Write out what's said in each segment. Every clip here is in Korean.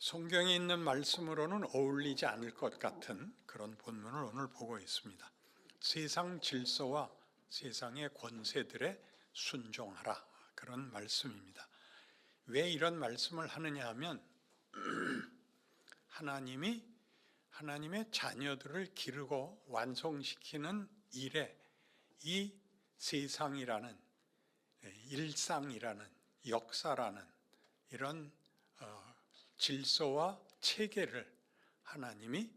성경에 있는 말씀으로는 어울리지 않을 것 같은 그런 본문을 오늘 보고 있습니다. 세상 질서와 세상의 권세들에 순종하라 그런 말씀입니다. 왜 이런 말씀을 하느냐 하면 하나님이 하나님의 자녀들을 기르고 완성시키는 일에 이 세상이라는 일상이라는 역사라는 이런 어, 질서와 체계를 하나님이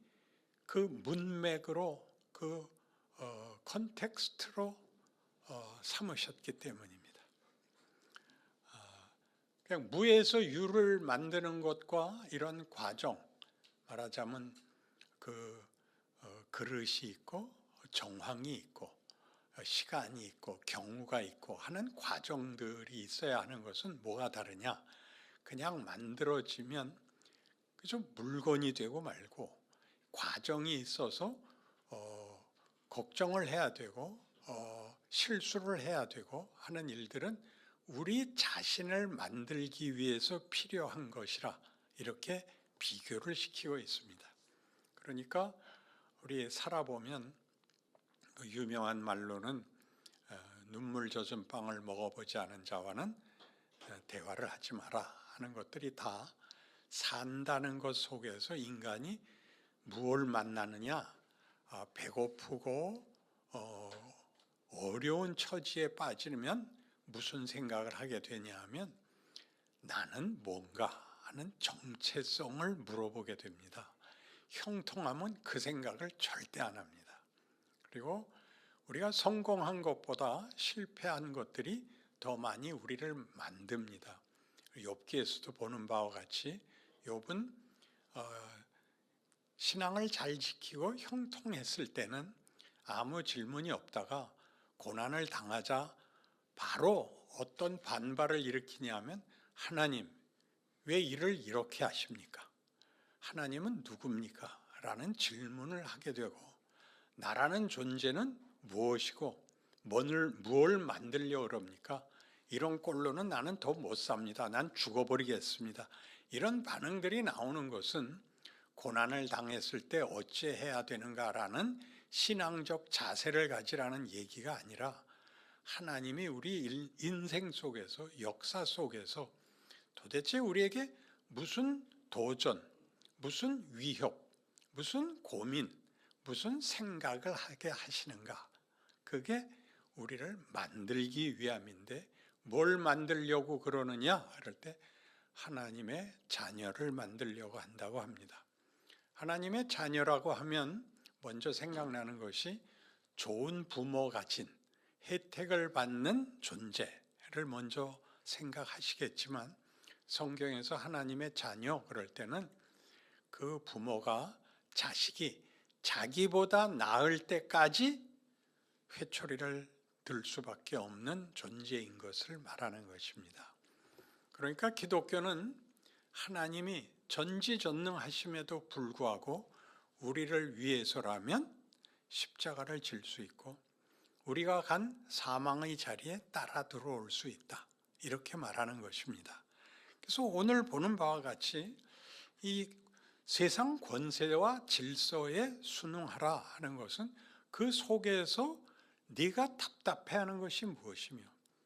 그 문맥으로 그 어, 컨텍스트로 어, 삼으셨기 때문입니다. 아, 그냥 무에서 유를 만드는 것과 이런 과정 말하자면 그 어, 그릇이 있고 정황이 있고 어, 시간이 있고 경우가 있고 하는 과정들이 있어야 하는 것은 뭐가 다르냐? 그냥 만들어지면 그저 물건이 되고 말고 과정이 있어서 어, 걱정을 해야 되고 어, 실수를 해야 되고 하는 일들은 우리 자신을 만들기 위해서 필요한 것이라 이렇게 비교를 시키고 있습니다. 그러니까 우리 살아보면 그 유명한 말로는 어, 눈물 젖은 빵을 먹어보지 않은 자와는 어, 대화를 하지 마라 하는 것들이 다 산다는 것 속에서 인간이 무엇을 만나느냐 아, 배고프고 어, 어려운 처지에 빠지면 무슨 생각을 하게 되냐 하면 나는 뭔가 하는 정체성을 물어보게 됩니다. 형통하면 그 생각을 절대 안 합니다. 그리고 우리가 성공한 것보다 실패한 것들이 더 많이 우리를 만듭니다. 욥기에서도 보는 바와 같이 욥은 어, 신앙을 잘 지키고 형통했을 때는 아무 질문이 없다가 고난을 당하자 바로 어떤 반발을 일으키냐면 하나님 왜 일을 이렇게 하십니까? 하나님은 누굽니까? 라는 질문을 하게 되고 나라는 존재는 무엇이고 뭘, 뭘 만들려 그럽니까? 이런 꼴로는 나는 더 못 삽니다. 난 죽어버리겠습니다. 이런 반응들이 나오는 것은 고난을 당했을 때 어찌해야 되는가라는 신앙적 자세를 가지라는 얘기가 아니라 하나님이 우리 인생 속에서 역사 속에서 도대체 우리에게 무슨 도전, 무슨 위협, 무슨 고민, 무슨 생각을 하게 하시는가? 그게 우리를 만들기 위함인데 뭘 만들려고 그러느냐? 그럴 때 하나님의 자녀를 만들려고 한다고 합니다. 하나님의 자녀라고 하면 먼저 생각나는 것이 좋은 부모 가진 혜택을 받는 존재를 먼저 생각하시겠지만 성경에서 하나님의 자녀 그럴 때는 그 부모가 자식이 자기보다 나을 때까지 회초리를 들 수밖에 없는 존재인 것을 말하는 것입니다. 그러니까 기독교는 하나님이 전지전능하심에도 불구하고 우리를 위해서라면 십자가를 질 수 있고 우리가 간 사망의 자리에 따라 들어올 수 있다. 이렇게 말하는 것입니다. 그래서 오늘 보는 바와 같이 이 세상 권세와 질서에 순응하라 하는 것은 그 속에서 네가 답답해하는 것이 무엇이며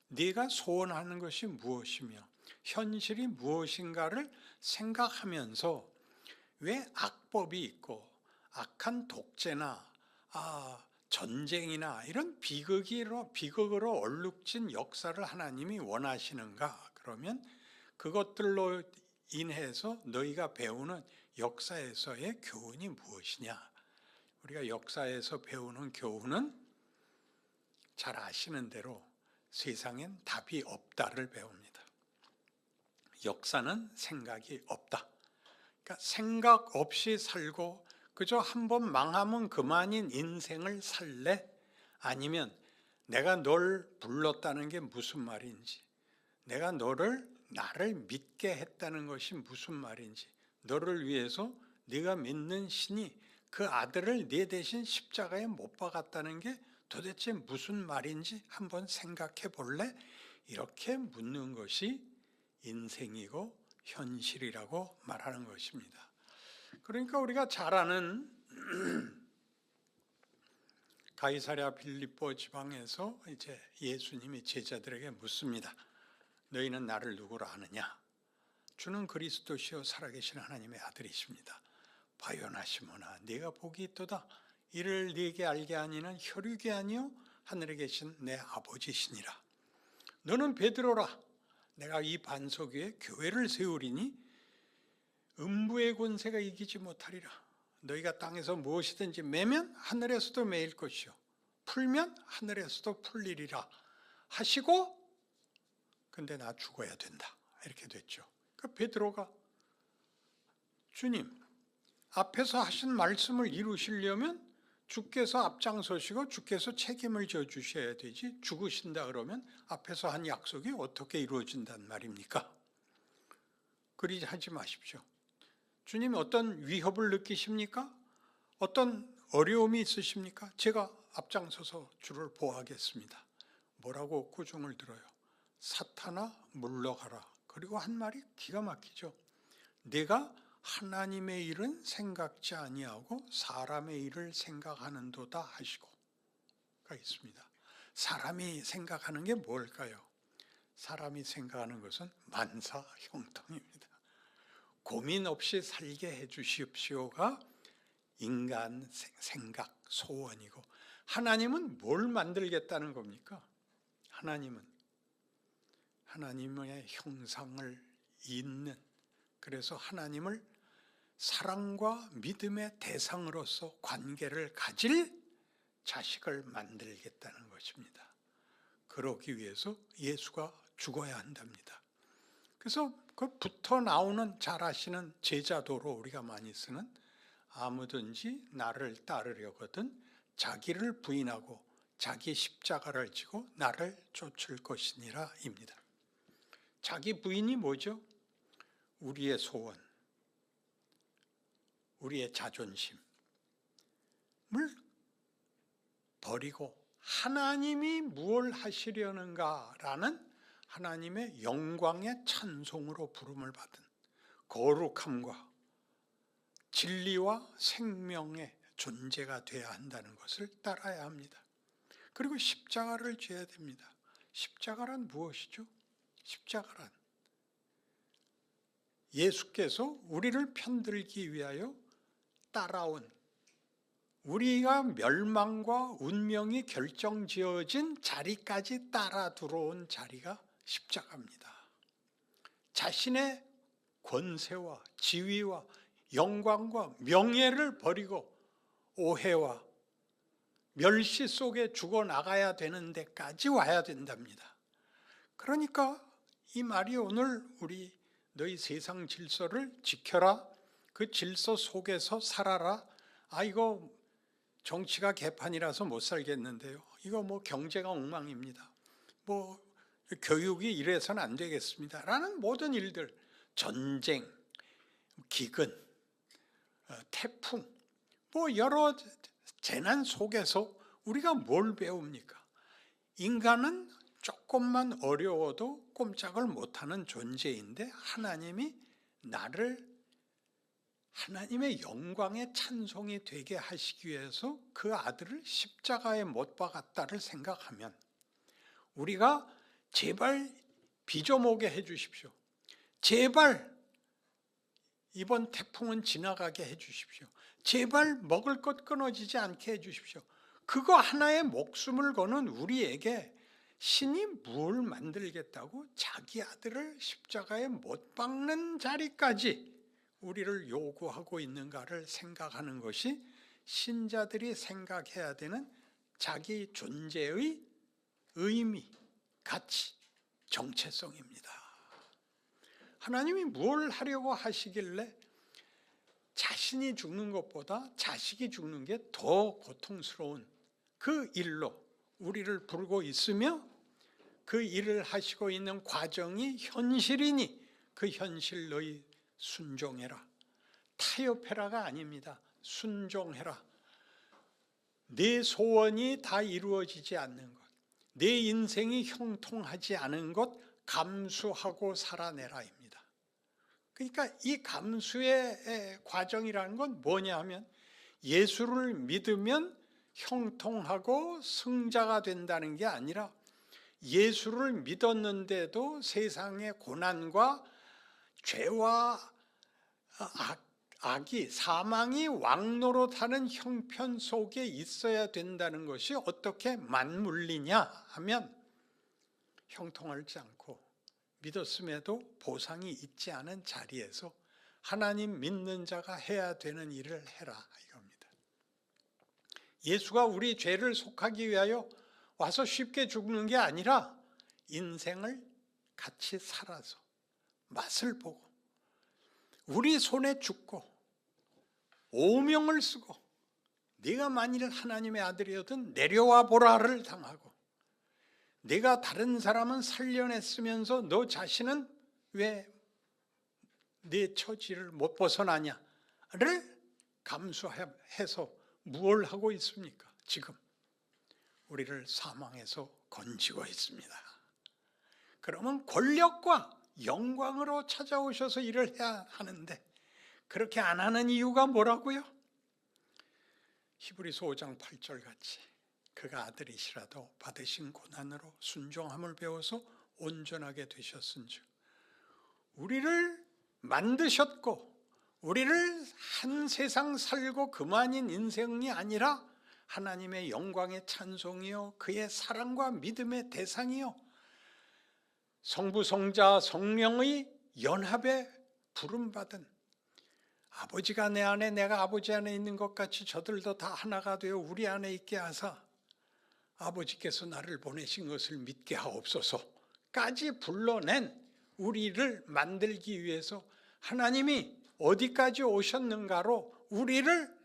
네가 소원하는 것이 무엇이며 현실이 무엇인가를 생각하면서 왜 악법이 있고 악한 독재나 아, 전쟁이나 이런 비극으로 비극으로 얼룩진 역사를 하나님이 원하시는가? 그러면 그것들로 인해서 너희가 배우는 역사에서의 교훈이 무엇이냐? 우리가 역사에서 배우는 교훈은 잘 아시는 대로 세상엔 답이 없다를 배웁니다. 역사는 생각이 없다. 그러니까 생각 없이 살고 그저 한 번 망하면 그만인 인생을 살래? 아니면 내가 널 불렀다는 게 무슨 말인지, 내가 너를 나를 믿게 했다는 것이 무슨 말인지, 너를 위해서 네가 믿는 신이 그 아들을 네 대신 십자가에 못 박았다는 게 도대체 무슨 말인지 한번 생각해 볼래? 이렇게 묻는 것이 인생이고 현실이라고 말하는 것입니다. 그러니까 우리가 잘 아는 가이사랴 빌립보 지방에서 이제 예수님이 제자들에게 묻습니다. 너희는 나를 누구로 아느냐? 주는 그리스도시요 살아계신 하나님의 아들이십니다. 바요나 시모나 네가 복이 있도다. 이를 네게 알게 하니는 혈육이 아니요 하늘에 계신 내 아버지시니라. 너는 베드로라. 내가 이 반석 위에 교회를 세우리니 음부의 권세가 이기지 못하리라. 너희가 땅에서 무엇이든지 매면 하늘에서도 매일 것이요 풀면 하늘에서도 풀리리라 하시고 근데 나 죽어야 된다. 이렇게 됐죠. 그 베드로가 주님 앞에서 하신 말씀을 이루시려면 주께서 앞장서시고 주께서 책임을 져 주셔야 되지 죽으신다 그러면 앞에서 한 약속이 어떻게 이루어진단 말입니까? 그리 하지 마십시오. 주님 어떤 위협을 느끼십니까? 어떤 어려움이 있으십니까? 제가 앞장서서 주를 보호하겠습니다. 뭐라고 꾸중을 들어요? 사탄아 물러가라. 그리고 한 말이 기가 막히죠. 내가 하나님의 일은 생각지 아니하고 사람의 일을 생각하는도다 하시고가 있습니다. 사람이 생각하는 게 뭘까요? 사람이 생각하는 것은 만사 형통입니다. 고민 없이 살게 해 주십시오가 인간 생각, 소원이고 하나님은 뭘 만들겠다는 겁니까? 하나님은 하나님의 형상을 잇는 그래서 하나님을 사랑과 믿음의 대상으로서 관계를 가질 자식을 만들겠다는 것입니다. 그러기 위해서 예수가 죽어야 한답니다. 그래서 그 붙어 나오는 잘 아시는 제자도로 우리가 많이 쓰는 아무든지 나를 따르려거든 자기를 부인하고 자기 십자가를 지고 나를 쫓을 것이니라입니다. 자기 부인이 뭐죠? 우리의 소원, 우리의 자존심을 버리고 하나님이 무엇 하시려는가라는 하나님의 영광의 찬송으로 부름을 받은 거룩함과 진리와 생명의 존재가 되어야 한다는 것을 따라야 합니다. 그리고 십자가를 져야 됩니다. 십자가란 무엇이죠? 십자가란 예수께서 우리를 편들기 위하여 따라온 우리가 멸망과 운명이 결정지어진 자리까지 따라 들어온 자리가 십자가입니다. 자신의 권세와 지위와 영광과 명예를 버리고 오해와 멸시 속에 죽어 나가야 되는 데까지 와야 된답니다. 그러니까 이 말이 오늘 우리 너희 세상 질서를 지켜라. 그 질서 속에서 살아라. 아 이거 정치가 개판이라서 못 살겠는데요. 이거 뭐 경제가 엉망입니다. 뭐 교육이 이래서는 안 되겠습니다. 라는 모든 일들, 전쟁, 기근, 어, 태풍, 뭐 여러 재난 속에서 우리가 뭘 배웁니까? 인간은 조금만 어려워도 꼼짝을 못하는 존재인데 하나님이 나를 하나님의 영광의 찬송이 되게 하시기 위해서 그 아들을 십자가에 못 박았다를 생각하면 우리가 제발 비좀 오게 해 주십시오. 제발 이번 태풍은 지나가게 해 주십시오. 제발 먹을 것 끊어지지 않게 해 주십시오. 그거 하나의 목숨을 거는 우리에게 신이 뭘 만들겠다고 자기 아들을 십자가에 못 박는 자리까지 우리를 요구하고 있는가를 생각하는 것이 신자들이 생각해야 되는 자기 존재의 의미, 가치, 정체성입니다. 하나님이 뭘 하려고 하시길래 자신이 죽는 것보다 자식이 죽는 게 더 고통스러운 그 일로 우리를 부르고 있으며 그 일을 하시고 있는 과정이 현실이니 그 현실 너희 순종해라. 타협해라가 아닙니다. 순종해라. 내 소원이 다 이루어지지 않는 것, 내 인생이 형통하지 않은 것 감수하고 살아내라입니다. 그러니까 이 감수의 에, 과정이라는 건 뭐냐 하면 예수를 믿으면 형통하고 승자가 된다는 게 아니라 예수를 믿었는데도 세상의 고난과 죄와 악, 악이 사망이 왕노릇하는 형편 속에 있어야 된다는 것이 어떻게 맞물리냐 하면 형통하지 않고 믿었음에도 보상이 있지 않은 자리에서 하나님 믿는 자가 해야 되는 일을 해라 이겁니다. 예수가 우리 죄를 속하기 위하여 와서 쉽게 죽는 게 아니라 인생을 같이 살아서 맛을 보고 우리 손에 죽고 오명을 쓰고 네가 만일 하나님의 아들이었든 내려와 보라를 당하고 네가 다른 사람은 살려냈으면서 너 자신은 왜 내 처지를 못 벗어나냐를 감수해서 무엇을 하고 있습니까? 지금 우리를 사망에서 건지고 있습니다. 그러면 권력과 영광으로 찾아오셔서 일을 해야 하는데 그렇게 안 하는 이유가 뭐라고요? 히브리서 5장 8절 같이 그가 아들이시라도 받으신 고난으로 순종함을 배워서 온전하게 되셨은즉 우리를 만드셨고 우리를 한 세상 살고 그만인 인생이 아니라 하나님의 영광의 찬송이요 그의 사랑과 믿음의 대상이요 성부 성자 성령의 연합에 부름받은 아버지가 내 안에 내가 아버지 안에 있는 것 같이 저들도 다 하나가 되어 우리 안에 있게 하사 아버지께서 나를 보내신 것을 믿게 하옵소서까지 불러낸 우리를 만들기 위해서 하나님이 어디까지 오셨는가로 우리를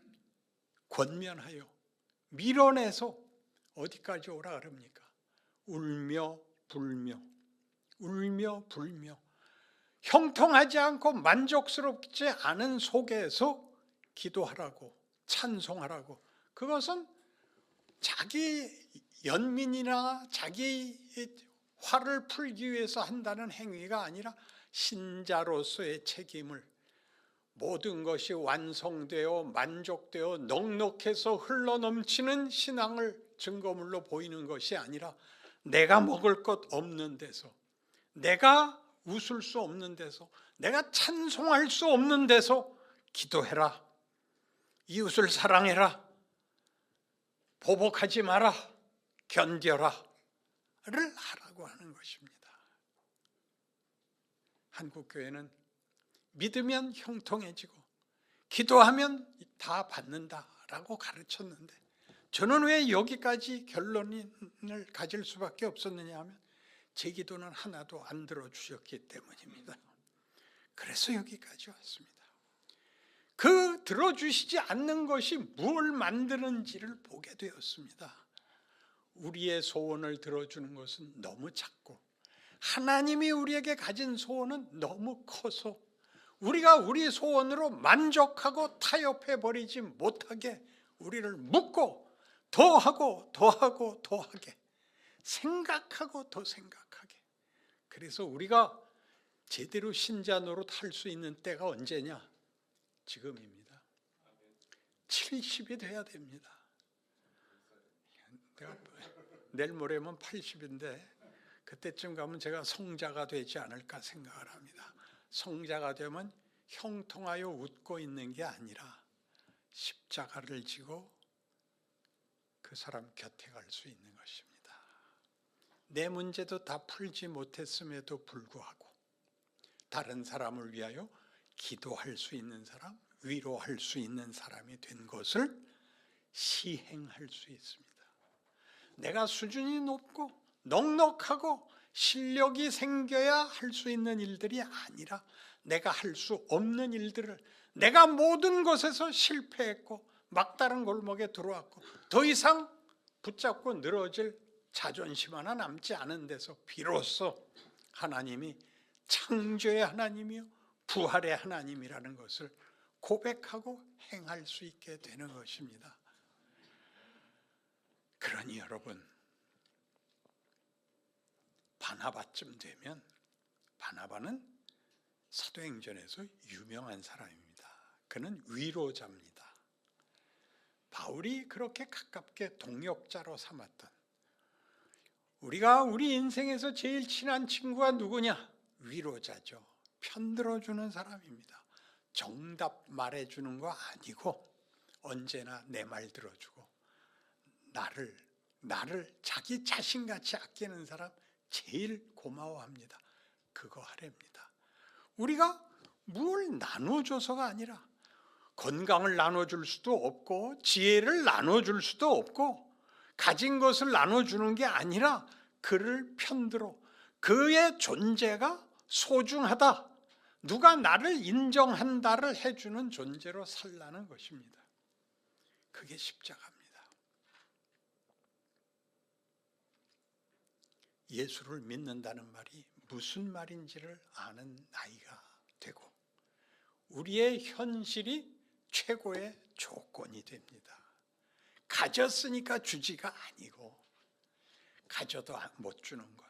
권면하여 밀어내서 어디까지 오라 그럽니까? 울며 불며 울며 불며 형통하지 않고 만족스럽지 않은 속에서 기도하라고 찬송하라고. 그것은 자기 연민이나 자기 화를 풀기 위해서 한다는 행위가 아니라 신자로서의 책임을 모든 것이 완성되어 만족되어 넉넉해서 흘러넘치는 신앙을 증거물로 보이는 것이 아니라 내가 먹을 것 없는 데서 내가 웃을 수 없는 데서 내가 찬송할 수 없는 데서 기도해라. 이웃을 사랑해라. 보복하지 마라. 견뎌라. 를 하라고 하는 것입니다. 한국 교회는 믿으면 형통해지고 기도하면 다 받는다라고 가르쳤는데 저는 왜 여기까지 결론을 가질 수밖에 없었느냐 하면 제 기도는 하나도 안 들어주셨기 때문입니다. 그래서 여기까지 왔습니다. 그 들어주시지 않는 것이 뭘 만드는지를 보게 되었습니다. 우리의 소원을 들어주는 것은 너무 작고 하나님이 우리에게 가진 소원은 너무 커서 우리가 우리 소원으로 만족하고 타협해 버리지 못하게 우리를 묶고 더하고 더하고 더하게 생각하고 더 생각하게. 그래서 우리가 제대로 신자 노릇 할수 있는 때가 언제냐? 지금입니다. 70이 돼야 됩니다. 내가 내일 모레면 80인데 그때쯤 가면 제가 성자가 되지 않을까 생각을 합니다. 성자가 되면 형통하여 웃고 있는 게 아니라 십자가를 지고 그 사람 곁에 갈 수 있는 것입니다. 내 문제도 다 풀지 못했음에도 불구하고 다른 사람을 위하여 기도할 수 있는 사람, 위로할 수 있는 사람이 된 것을 시행할 수 있습니다. 내가 수준이 높고 넉넉하고 실력이 생겨야 할 수 있는 일들이 아니라 내가 할 수 없는 일들을 내가 모든 것에서 실패했고 막다른 골목에 들어왔고 더 이상 붙잡고 늘어질 자존심 하나 남지 않은 데서 비로소 하나님이 창조의 하나님이요 부활의 하나님이라는 것을 고백하고 행할 수 있게 되는 것입니다. 그러니 여러분 바나바쯤 되면 바나바는 사도행전에서 유명한 사람입니다. 그는 위로자입니다. 바울이 그렇게 가깝게 동역자로 삼았던 우리가 우리 인생에서 제일 친한 친구가 누구냐? 위로자죠. 편들어주는 사람입니다. 정답 말해주는 거 아니고 언제나 내 말 들어주고 나를 나를 자기 자신같이 아끼는 사람 제일 고마워합니다. 그거 하랍니다. 우리가 뭘 나눠줘서가 아니라 건강을 나눠줄 수도 없고 지혜를 나눠줄 수도 없고 가진 것을 나눠주는 게 아니라 그를 편들어 그의 존재가 소중하다. 누가 나를 인정한다를 해주는 존재로 살라는 것입니다. 그게 십자가입니다. 예수를 믿는다는 말이 무슨 말인지를 아는 나이가 되고 우리의 현실이 최고의 조건이 됩니다. 가졌으니까 주지가 아니고 가져도 못 주는 것.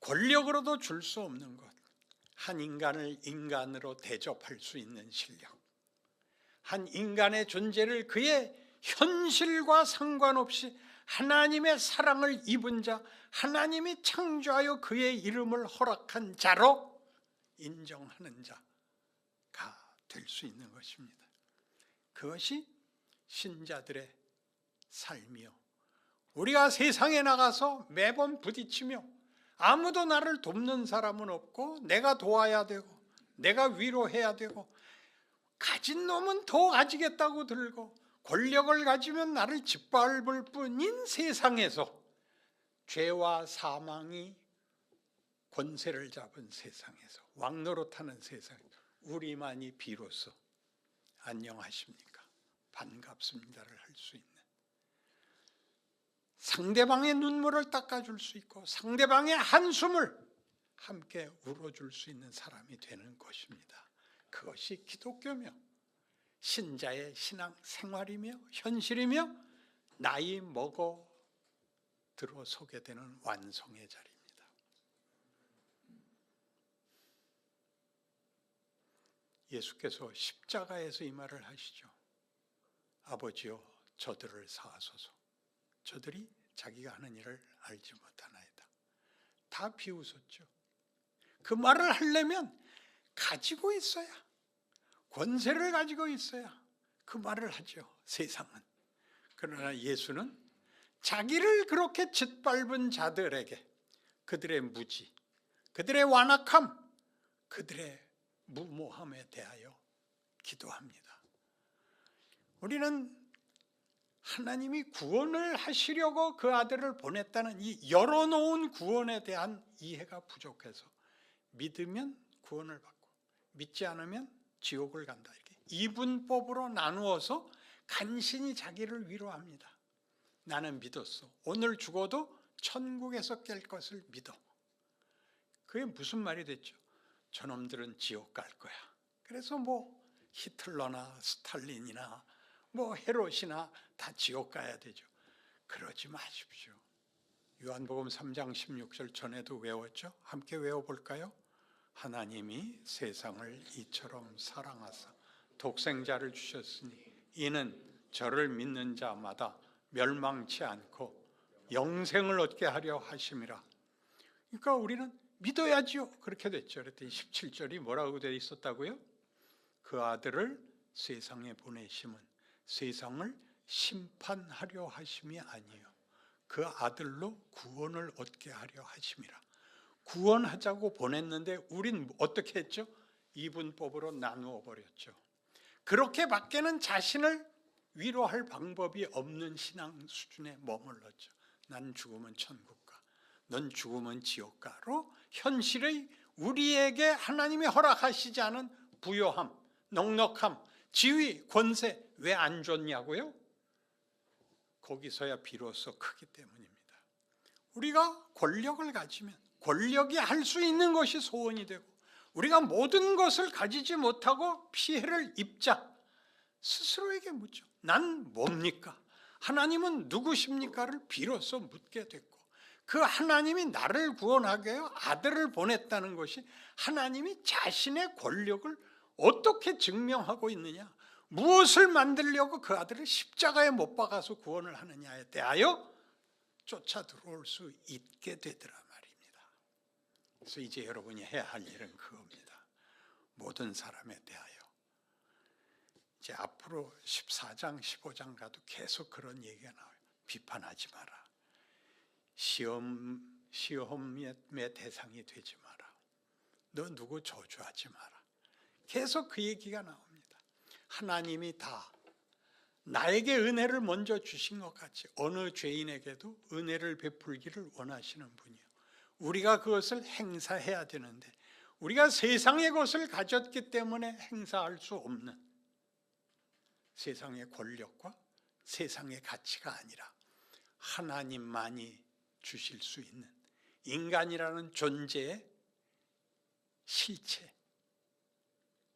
권력으로도 줄 수 없는 것. 한 인간을 인간으로 대접할 수 있는 실력. 한 인간의 존재를 그의 현실과 상관없이 하나님의 사랑을 입은 자, 하나님이 창조하여 그의 이름을 허락한 자로 인정하는 자가 될 수 있는 것입니다. 그것이 신자들의 삶이요. 우리가 세상에 나가서 매번 부딪히며 아무도 나를 돕는 사람은 없고 내가 도와야 되고 내가 위로해야 되고 가진 놈은 더 가지겠다고 들고 권력을 가지면 나를 짓밟을 뿐인 세상에서 죄와 사망이 권세를 잡은 세상에서 왕노릇하는 세상에서 우리만이 비로소 안녕하십니까 반갑습니다를 할 수 있는 상대방의 눈물을 닦아줄 수 있고 상대방의 한숨을 함께 울어줄 수 있는 사람이 되는 것입니다. 그것이 기독교며 신자의 신앙 생활이며 현실이며 나이 먹어 들어서게 되는 완성의 자리입니다. 예수께서 십자가에서 이 말을 하시죠. 아버지여 저들을 사하소서. 저들이 자기가 하는 일을 알지 못하나이다. 다 비웃었죠. 그 말을 하려면 가지고 있어야 권세를 가지고 있어야 그 말을 하죠. 세상은. 그러나 예수는 자기를 그렇게 짓밟은 자들에게 그들의 무지, 그들의 완악함, 그들의 무모함에 대하여 기도합니다. 우리는 하나님이 구원을 하시려고 그 아들을 보냈다는 이 열어놓은 구원에 대한 이해가 부족해서 믿으면 구원을 받고 믿지 않으면 지옥을 간다. 이렇게 이분법으로 나누어서 간신히 자기를 위로합니다. 나는 믿었어. 오늘 죽어도 천국에서 깰 것을 믿어. 그게 무슨 말이 됐죠? 저놈들은 지옥 갈 거야. 그래서 뭐 히틀러나 스탈린이나 뭐 헤롯이나 다 지옥 가야 되죠. 그러지 마십시오. 요한복음 3장 16절 전에도 외웠죠? 함께 외워볼까요? 하나님이 세상을 이처럼 사랑하사 독생자를 주셨으니 이는 저를 믿는 자마다 멸망치 않고 영생을 얻게 하려 하심이라. 그러니까 우리는 믿어야지요. 그렇게 됐죠. 그랬더니 17절이 뭐라고 되어 있었다고요? 그 아들을 세상에 보내심은 세상을 심판하려 하심이 아니요. 그 아들로 구원을 얻게 하려 하심이라. 구원하자고 보냈는데 우린 어떻게 했죠? 이분법으로 나누어 버렸죠. 그렇게 밖에는 자신을 위로할 방법이 없는 신앙 수준에 머물렀죠. 난 죽으면 천국 가. 넌 죽으면 지옥 가로 현실의 우리에게 하나님이 허락하시지 않은 부요함, 넉넉함, 지위, 권세 왜 안 줬냐고요? 거기서야 비로소 크기 때문입니다. 우리가 권력을 가지면 권력이 할 수 있는 것이 소원이 되고 우리가 모든 것을 가지지 못하고 피해를 입자 스스로에게 묻죠. 난 뭡니까? 하나님은 누구십니까를 비로소 묻게 됐고 그 하나님이 나를 구원하게 아들을 보냈다는 것이 하나님이 자신의 권력을 어떻게 증명하고 있느냐? 무엇을 만들려고 그 아들을 십자가에 못 박아서 구원을 하느냐에 대하여 쫓아 들어올 수 있게 되더라 말입니다. 그래서 이제 여러분이 해야 할 일은 그겁니다. 모든 사람에 대하여 이제 앞으로 14장, 15장 가도 계속 그런 얘기가 나와요. 비판하지 마라. 시험 시험의 대상이 되지 마라. 너 누구 저주하지 마라. 계속 그 얘기가 나옵니다. 하나님이 다 나에게 은혜를 먼저 주신 것 같이 어느 죄인에게도 은혜를 베풀기를 원하시는 분이요. 우리가 그것을 행사해야 되는데 우리가 세상의 것을 가졌기 때문에 행사할 수 없는 세상의 권력과 세상의 가치가 아니라 하나님만이 주실 수 있는 인간이라는 존재의 실체,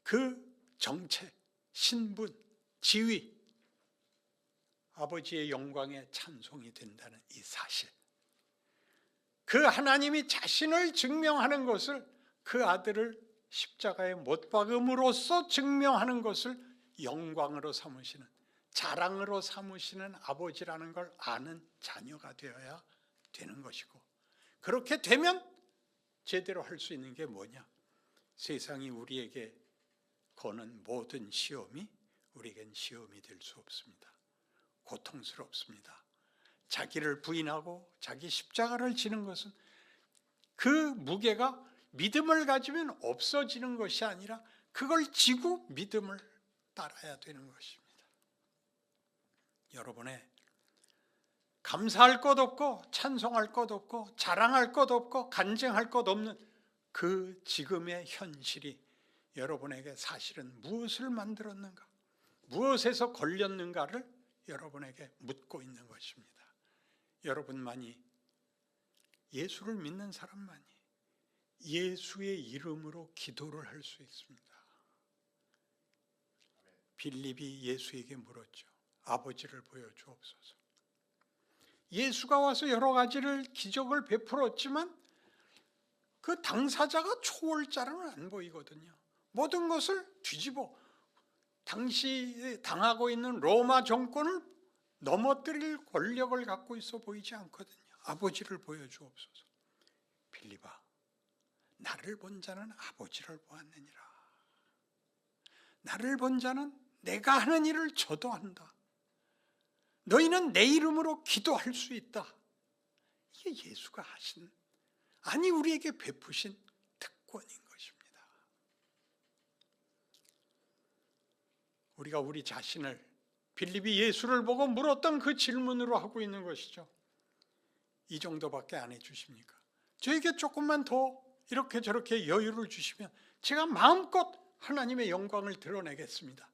그 정체, 신분, 지위, 아버지의 영광에 찬송이 된다는 이 사실. 그 하나님이 자신을 증명하는 것을 그 아들을 십자가에 못 박음으로써 증명하는 것을 영광으로 삼으시는 자랑으로 삼으시는 아버지라는 걸 아는 자녀가 되어야 되는 것이고 그렇게 되면 제대로 할 수 있는 게 뭐냐? 세상이 우리에게 거는 모든 시험이 우리에겐 시험이 될 수 없습니다. 고통스럽습니다. 자기를 부인하고 자기 십자가를 지는 것은 그 무게가 믿음을 가지면 없어지는 것이 아니라 그걸 지고 믿음을 따라야 되는 것입니다. 여러분의 감사할 것 없고 찬송할 것 없고 자랑할 것 없고 간증할 것 없는 그 지금의 현실이 여러분에게 사실은 무엇을 만들었는가, 무엇에서 걸렸는가를 여러분에게 묻고 있는 것입니다. 여러분만이 예수를 믿는 사람만이 예수의 이름으로 기도를 할 수 있습니다. 빌립이 예수에게 물었죠. 아버지를 보여주옵소서. 예수가 와서 여러 가지를 기적을 베풀었지만 그 당사자가 초월자로는 안 보이거든요. 모든 것을 뒤집어 당시 당하고 있는 로마 정권을 넘어뜨릴 권력을 갖고 있어 보이지 않거든요. 아버지를 보여주옵소서. 빌리바, 나를 본 자는 아버지를 보았느니라. 나를 본 자는 내가 하는 일을 저도 한다. 너희는 내 이름으로 기도할 수 있다. 이게 예수가 하신 아니 우리에게 베푸신 특권인 것입니다. 우리가 우리 자신을 빌립이 예수를 보고 물었던 그 질문으로 하고 있는 것이죠. 이 정도밖에 안 해주십니까? 저에게 조금만 더 이렇게 저렇게 여유를 주시면 제가 마음껏 하나님의 영광을 드러내겠습니다.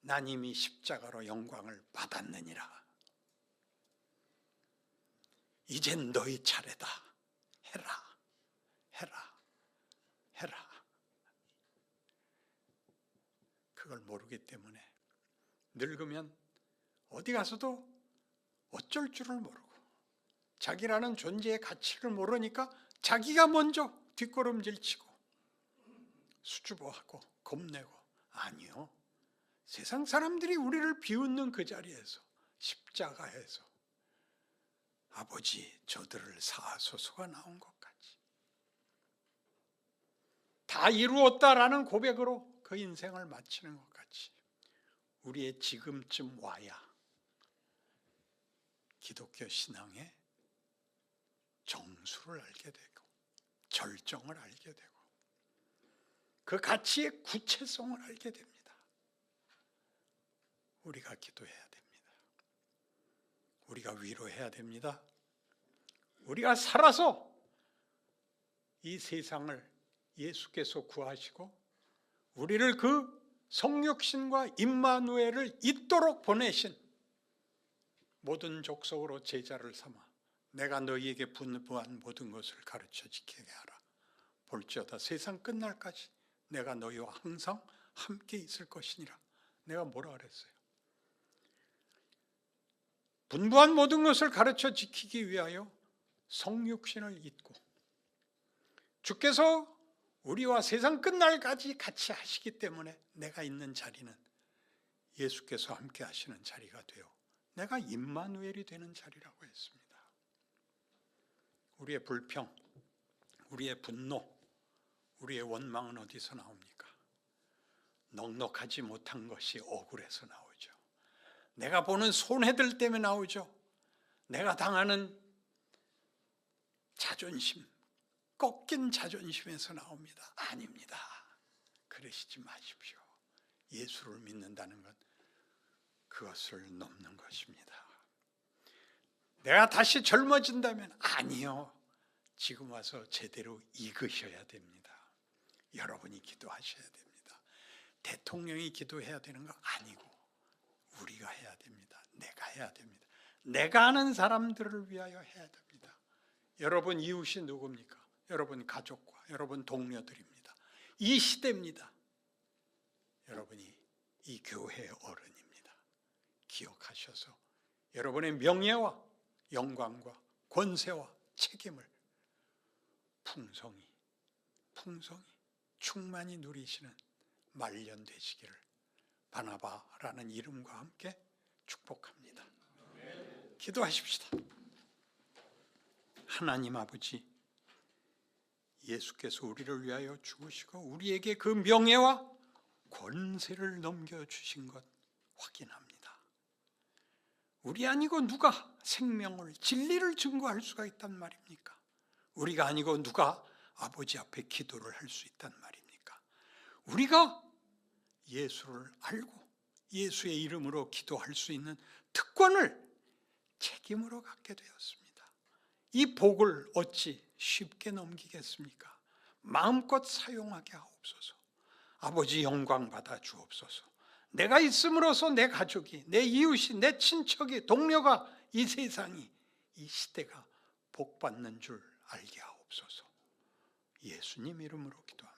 난 이미 십자가로 영광을 받았느니라. 이젠 너희 차례다. 해라. 해라. 해라. 그걸 모르기 때문에 늙으면 어디 가서도 어쩔 줄을 모르고 자기라는 존재의 가치를 모르니까 자기가 먼저 뒷걸음질 치고 수줍어하고 겁내고 아니요. 세상 사람들이 우리를 비웃는 그 자리에서 십자가에서 아버지 저들을 사하소서가 나온 것 같이 다 이루었다라는 고백으로 그 인생을 마치는 것 같이 우리의 지금쯤 와야 기독교 신앙의 정수를 알게 되고 절정을 알게 되고 그 가치의 구체성을 알게 됩니다. 우리가 기도해야 됩니다. 우리가 위로해야 됩니다. 우리가 살아서 이 세상을 예수께서 구하시고 우리를 그 성육신과 임마누엘을 있도록 보내신 모든 족속으로 제자를 삼아 내가 너희에게 분부한 모든 것을 가르쳐 지키게 하라. 볼지어다 세상 끝날까지 내가 너희와 항상 함께 있을 것이니라. 내가 뭐라 그랬어요? 분부한 모든 것을 가르쳐 지키기 위하여 성육신을 잊고 주께서 우리와 세상 끝날까지 같이 하시기 때문에 내가 있는 자리는 예수께서 함께 하시는 자리가 되어 내가 임마누엘이 되는 자리라고 했습니다. 우리의 불평, 우리의 분노, 우리의 원망은 어디서 나옵니까? 넉넉하지 못한 것이 억울해서 나오죠. 내가 보는 손해들 때문에 나오죠. 내가 당하는 자존심, 꺾인 자존심에서 나옵니다. 아닙니다. 그러시지 마십시오. 예수를 믿는다는 건 그것을 넘는 것입니다. 내가 다시 젊어진다면 아니요. 지금 와서 제대로 익으셔야 됩니다. 여러분이 기도하셔야 됩니다. 대통령이 기도해야 되는 거 아니고 우리가 해야 됩니다. 내가 해야 됩니다. 내가 아는 사람들을 위하여 해야 됩니다. 여러분 이웃이 누굽니까? 여러분 가족과 여러분 동료들입니다. 이 시대입니다. 여러분이 이 교회의 어른입니다. 기억하셔서 여러분의 명예와 영광과 권세와 책임을 풍성히 풍성히 충만히 누리시는 말년 되시기를 바나바라는 이름과 함께 축복합니다. 기도하십시다. 하나님 아버지 예수께서 우리를 위하여 죽으시고 우리에게 그 명예와 권세를 넘겨 주신 것 확인합니다. 우리 아니고 누가 생명을 진리를 증거할 수가 있단 말입니까? 우리가 아니고 누가 아버지 앞에 기도를 할 수 있단 말입니까? 우리가 예수를 알고 예수의 이름으로 기도할 수 있는 특권을 책임으로 갖게 되었습니다. 이 복을 어찌 쉽게 넘기겠습니까? 마음껏 사용하게 하옵소서. 아버지 영광 받아 주옵소서. 내가 있음으로써 내 가족이, 내 이웃이, 내 친척이, 동료가 이 세상이 이 시대가 복 받는 줄 알게 하옵소서. 예수님 이름으로 기도합니다.